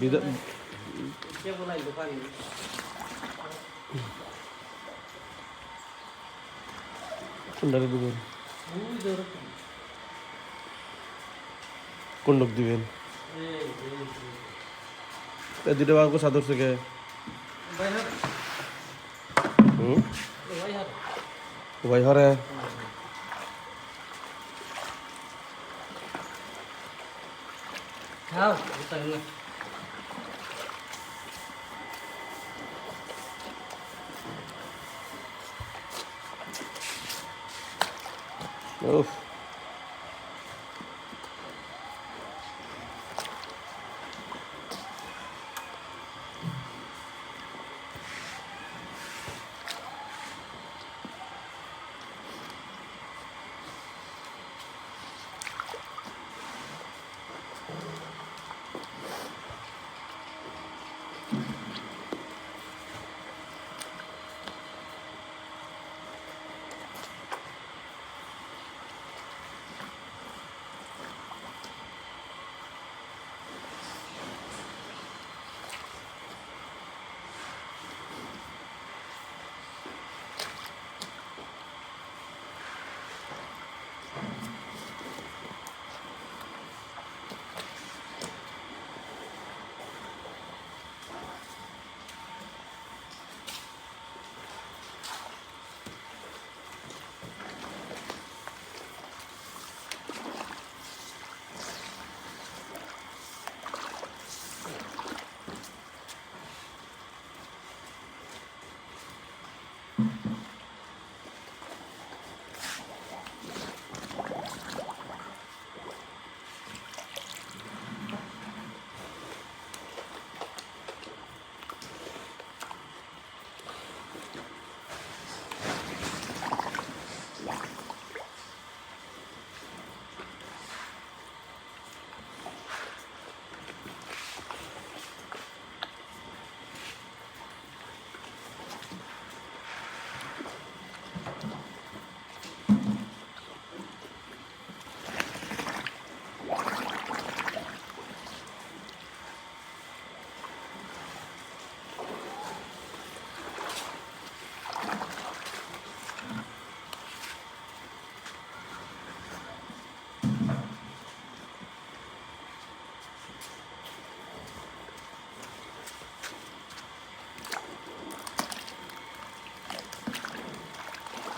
দিবেন। কোন লোক দিবেন দুটো বাবু সাদর থেকে। ভাই হরে খাও Oof.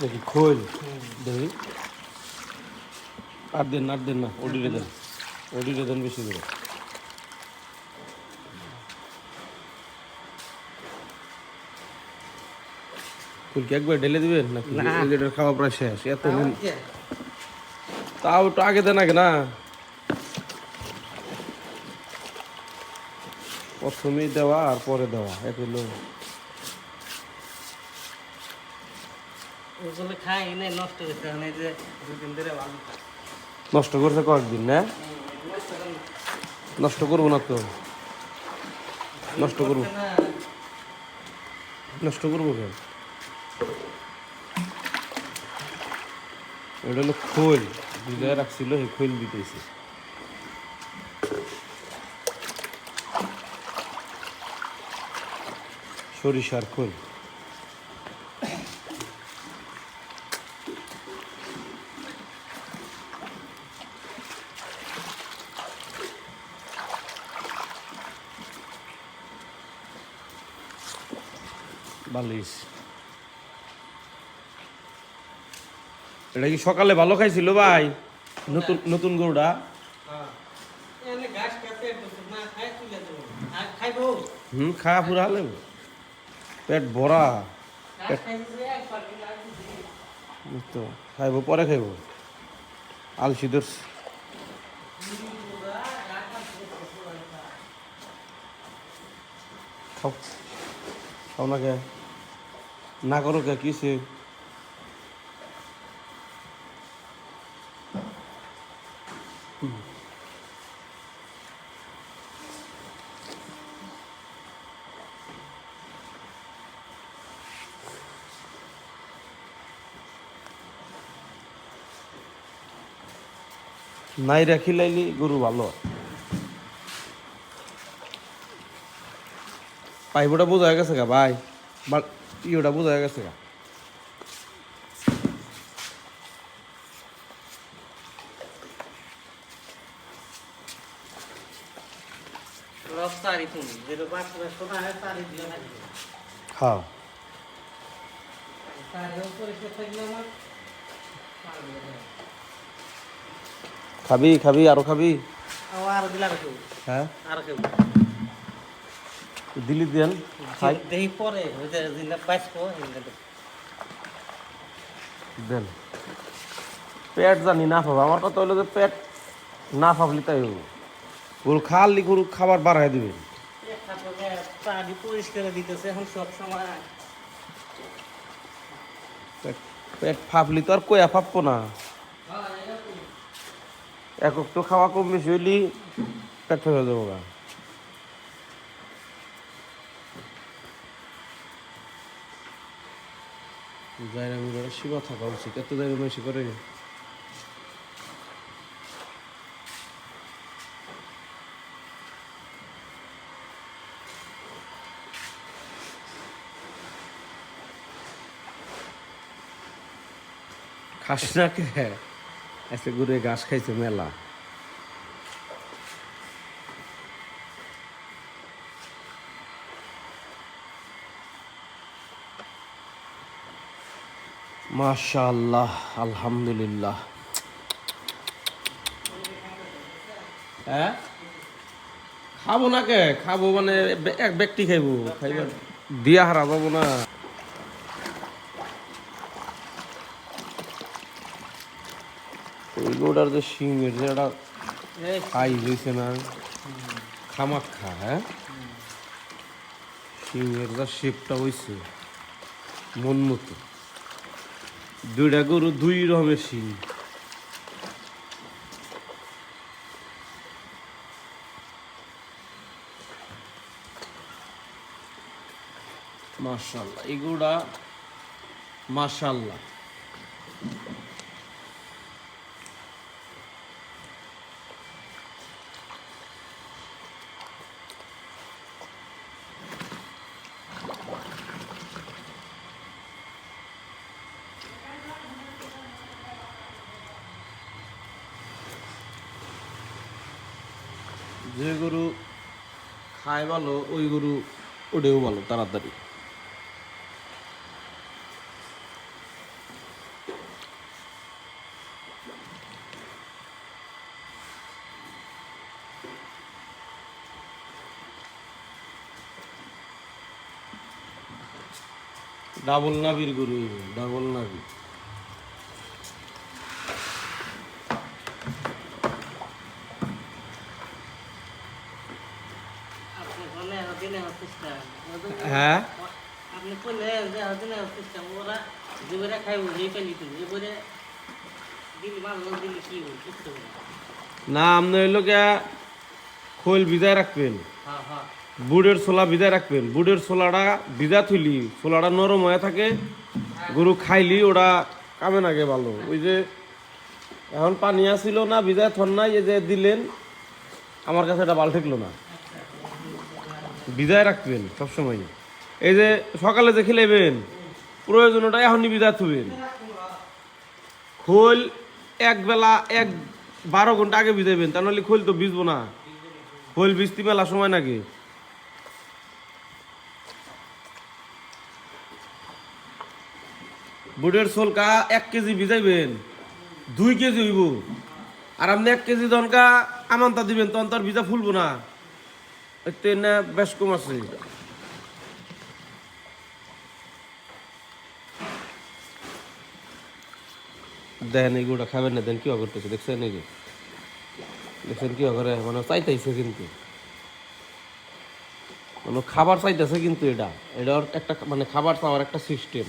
দেখি খোল। দেখি। আর দেন আর দেন না ওডিরে দেন। ওডিরে দেন বেশি করে। ফুল কি একবার ঢেলে দিবেন নাকি? না। এই খাওয়া প্রায় শেষ। এত তাও একটু আগে দেন আগে না? প্রথমেই দেওয়া আর পরে দেওয়া এত লোক। খাই নষ্ট হয় যে নষ্ট করছে কয়েকদিন, না? নষ্ট করব না তো। নষ্ট করব। নষ্ট করব কেন? এটা হলো খোল, ভিজায় রাখছিল এই খোল দিতেছে। সরিষার খোল। বালিশ। এটা কি সকালে ভালো খাইছিল ভাই? নতুন নতুন গরুটা? হুম, খা পুরা হলে। পেট ভরা। তো, খাইব, পরে খাইব। আলসি ধরছে। খাও না কে? না করো কে কিসে নাই রাখিলাইলি গরু ভালো। পাইপটা বোঝা গেছে গা ভাই। বা- ইয়েটা বোঝা গেছে হয় আমার খাবি খাবি আরও খাবি। হ্যাঁ? আর কেউ দিলি দেন খাই। দেহি পরে দেন। পেট জানি না পাবো আমার কথা হলো যে পেট না পাবলি তাই হব গরু খালি গরু খাবার বাড়াই দিবেন। তারি পরিষ্কার দিতেছে এখন সব সময়। পেট ফাপলি তো আর কয়া ফাপবো না। একক তো খাওয়া কম বেশি হইলি পেট হয়ে যাব গা যাইরা মিলে শিবা থাকা উচিত। এত করে? খাস না কে? আজকে ঘুরে ঘাস খাইছে মেলা। মাশাআল্লাহ, আলহামদুলিল্লাহ। হ্যাঁ? খাব না কে? খাব মানে এক ব্যক্তি খাইবো দিয়া হারা না। গোটার যে শিঙের যে একটা খাই হয়েছে না, খামাক খা হ্যাঁ? শিঙের যা শেপটা হয়েছে মন মতো দুইটা গরু দুই রকমের শিং। মাশাল্লাহ এগুলা মাশাল্লাহ। যে গরু খায় ভালো ওই গরু ওটাও ভালো তাড়াতাড়ি। ডাবল নাবির গরু ডাবল নাবি আপনি বলে দিনে সিস্টেম হ্যাঁ আপনি বললে যে দিনে সিস্টেম ওরা যেবারে খাইব এই পেলি তুমি এবারে দিলি ভালো দিলি কি হবে বুঝতে পারি না আপনি হইল খোল ভিজায় রাখবেন হ্যাঁ হ্যাঁ বুড়ের ছোলা ভিজায় রাখবেন বুড়ের ছোলাটা ভিজা থইলি ছোলাটা নরম হয়ে থাকে গরু খাইলি ওটা কামে নাগে ভালো ওই যে এখন পানি আসিল না ভিজায় থন নাই এই যে দিলেন আমার কাছে এটা ভালো ঠেকলো না ভিজায় রাখবেন সবসময়। এই যে সকালে যে খেলেবেন প্রয়োজন ওটা এখনই ভিজা থুবেন। খোল এক বেলা এক বারো ঘণ্টা আগে ভিজাইবেন, তা নাহলে খোল তো ভিজবো না। খোল ভিজতে মেলা সময় নাকি বুটের সোলকা এক কেজি ভিজাইবেন, দুই কেজি হইব। আর আপনি এক কেজি দনকা আমানতা দিবেন, তখন তার ভিজা ফুলবো না। এতে না বেশ কম আছে। দেখেন করতেছে দেখছেন এই যে? করে মানে চাইতেছে কিন্তু। মানে খাবার চাইতেছে কিন্তু এটা। এটার একটা মানে খাবার চাওয়ার একটা সিস্টেম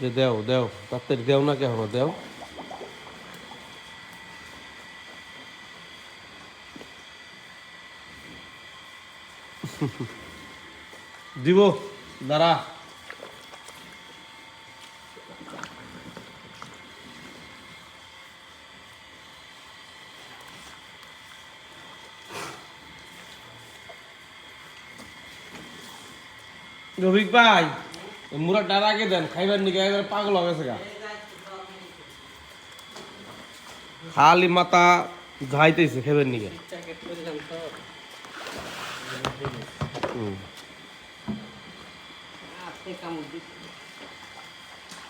যে দেও দেও, তাড়াতাড়ি দেও না কে হব দেও। দিব, দাঁড়া। রফিক ভাই মুরা ডার আগে দেন, খাইবার নিকে একবারে পাগল হবে গা। খালি মাথা ঘাইতেছে খাইবার নিকে।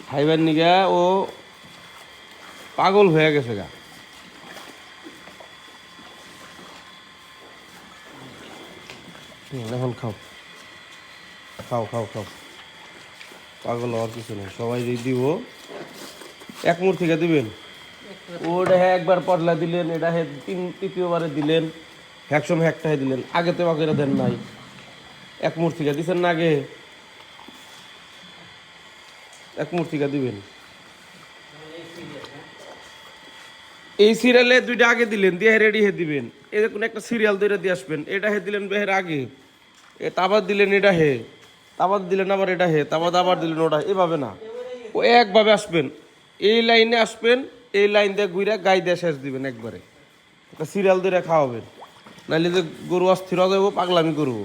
খাইবার নিকে ও পাগল হয়ে গেছে গা। এখন খাও। খাও খাও খাও। পাগল হওয়ার কিছু নেই। সবাই যদি দিব এক মুঠ থেকে দিবেন। ওটা হ্যাঁ একবার পটলা দিলেন এটা হ্যাঁ তিন তৃতীয়বারে দিলেন। একসময় একটা হ্যাঁ দিলেন আগে তো বাকি দেন নাই। এক মুঠ থেকে দিছেন না আগে? এক মুঠ থেকে দিবেন। এই সিরিয়ালে দুইটা আগে দিলেন, দিয়ে রেডি হে দিবেন। এই কোনো একটা সিরিয়াল দুইটা দিয়ে আসবেন। এটা হে দিলেন বেহের আগে। এ তাবাদ দিলেন এটা হে। তাবাদ দিলেন আবার এটা হে। তাবাদ আবার দিলেন ওটা এভাবে না। ও একভাবে আসবেন। এই লাইনে আসবেন, এই লাইন দিয়ে ঘুরে গাই দিয়ে শেষ দিবেন একবারে। একটা সিরিয়াল দিয়ে খাওয়াবেন। নাহলে যে গরু অস্থির হয়ে যাব পাগলামি করব।